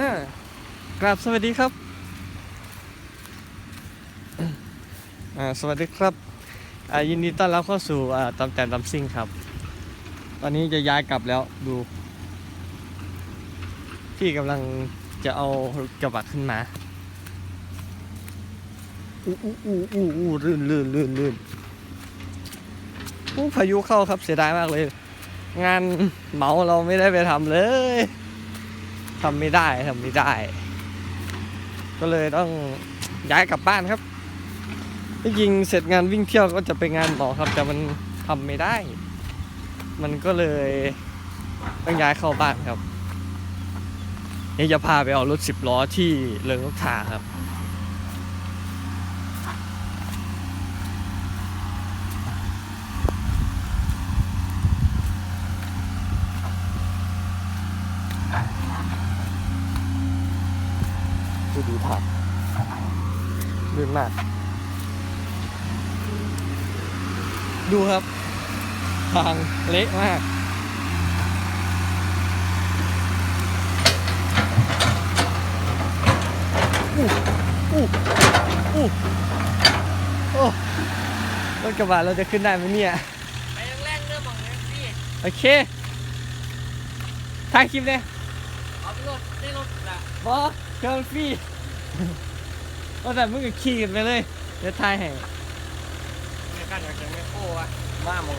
อ่ากราบสวัสดีครับอ่าสวัสดีครับอ่ายินดีต้อนรับเข้าสู่อ่าตำแตนตำซิ่งครับ ตอนนี้จะย้ายกลับแล้วดู พี่กำลังจะเอากระบะขึ้นมาอู้อู้อู้อู้อู้ลื่นลื่นลื่นลื่นอู้พายุเข้าครับเสียดายมากเลย งานเหมาเราไม่ได้ไปทำเลย ทำไม่ได้ทำไม่ได้ ก็เลยต้องย้ายกลับบ้านครับที่จริงเสร็จงานวิ่งเที่ยวก็จะไปงานต่อครับ แต่มันทำไม่ได้ มันก็เลยต้องย้ายเข้าบ้านครับนี่จะพาไปเอารถสิบล้อที่เริงลูกค้าครับ ดูดูทางลื่นมาก ดูครับ ทางเละมากอู้อู้อู้โอ้รถกระบะเราจะขึ้นได้ไหมเนี่ย ไปแรงๆเรื่องของเงินสิโอเคถ่ายคลิปเลยเอาไปรถได้รถละบอสเครื่องฟรี ว่าแต่มึงก็ขี่กันไปเลย เดี๋ยวถ่ายให้ในการอยากจะไม่โอ้อะมามอง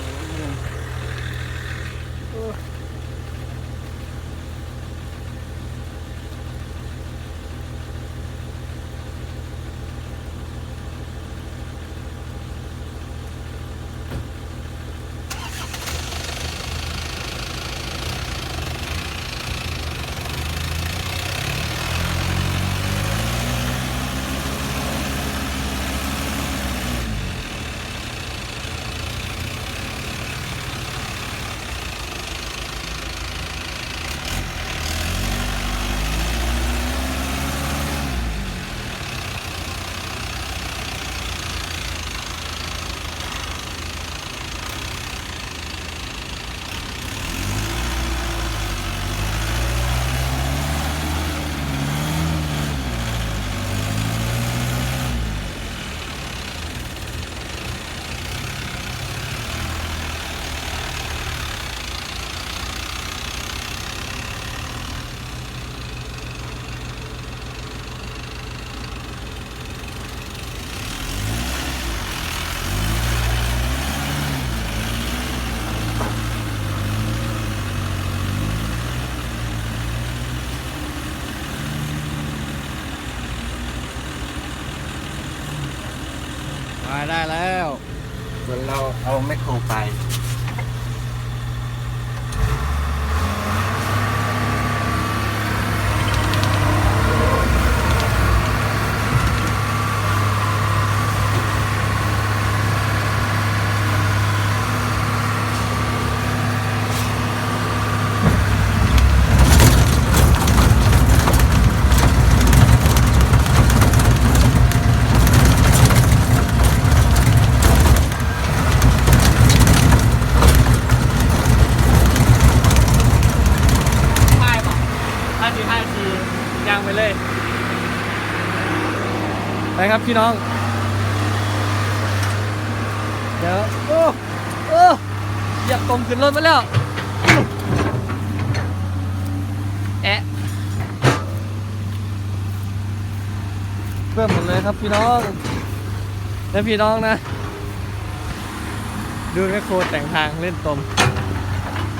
ได้แล้ว จนเราเอาแมคโครไป ทีห้าทียางไปเลยไปครับพี่น้อง เดี๋ยว โอ้โอ้เหยียบตมขึ้นรถมาแล้วอู้แอะเพื่อนหมดเลยครับพี่น้องแล้วพี่น้องนะ ดูแม่โคแต่งทางเล่นตม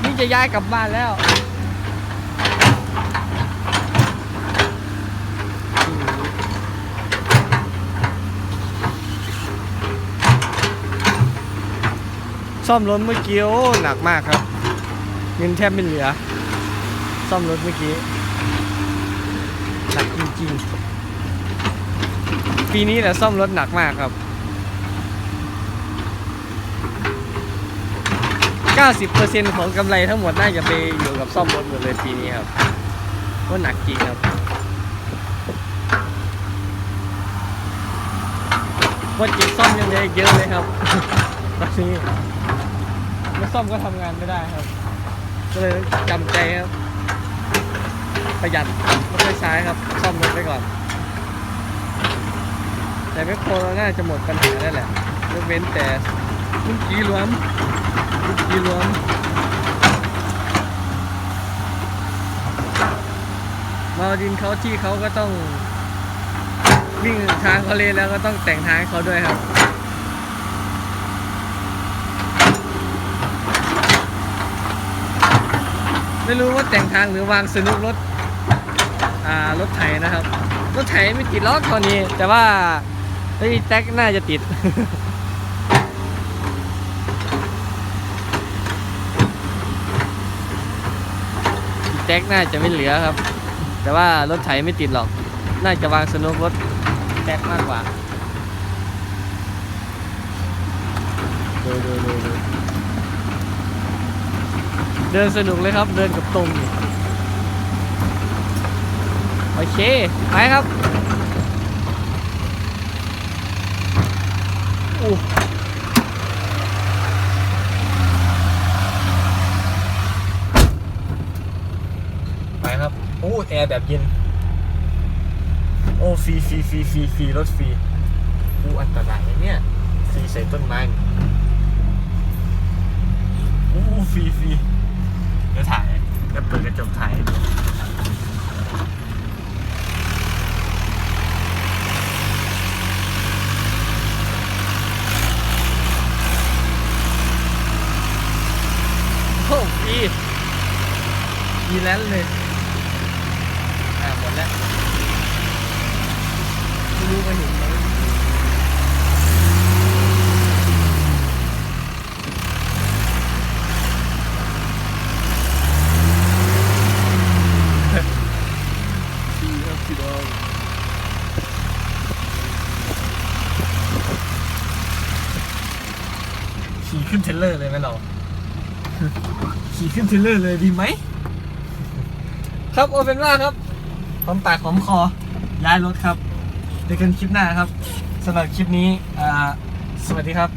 นี่จะย้ายกลับบ้านแล้ว ซ่อมรถเมื่อกี้โอ้หนักมากครับ เงินแทบไม่เหลือ ซ่อมรถเมื่อกี้หนักจริงๆ ปีนี้แหละซ่อมรถหนักมากครับ90%ของกำไรทั้งหมดน่าจะไปอยู่กับซ่อมรถหมดเลยปีนี้ครับว่าหนักจริงครับว่าจิตซ่อมยังเหลืออีกเยอะเลยครับตอนนี้ ม่ซ่อมก็ทำงานไม่ได้ครับ ก็เลยจำใจครับ ประหยัดไม่ค่อยใช้ครับ ซ่อมรถไปก่อน แต่แมคโครเราน่าจะหมดปัญหาได้แหละยกเว้นแต่ลูกกี้รวมลูกกี้รวมมาดินเขาที่เขาก็ต้องวิ่งทางเขาเลยแล้วก็ต้องแต่งทางเขาด้วยครับ ไม่รู้ว่าแต่งทางหรือวางสนุกรถอ่ารถไถนะครับ รถไถไม่ติดล็อกตอนนี้ แต่ว่าไอ้แจ็คน่าจะติดแจ็คน่าจะไม่เหลือครับ แต่ว่ารถไถไม่ติดหรอก น่าจะวางสนุกรถแจ็คมากกว่าดูดูดูดู เดินสนุกเลยครับเดินกับตรงโอเค ไปครับอู้ไปครับโอ้แอร์แบบเย็น โอ้ฟรีฟรีฟรีฟรีฟรีรถฟรีอู้อันตรายเนี่ยฟรีใส่ต้นไม้อู้ฟรีฟรี ก็ถ่ายก็เปิดกระจกถ่ายดูโอ้ยยีแล้วเลย อ่าหมดแล้ว ไม่รู้มาเห็นไหมขี่ครับพี่น้อง ขึ้นเทรลเลอร์เลยไหมเรา ขี่ขึ้นเทรลเลอร์เลยดีไหม ครับโอเปนว่าครับหอมปากหอมคอ ย้ายรถครับเจอกันคลิปหน้าครับสำหรับคลิปนี้สวัสดีครับ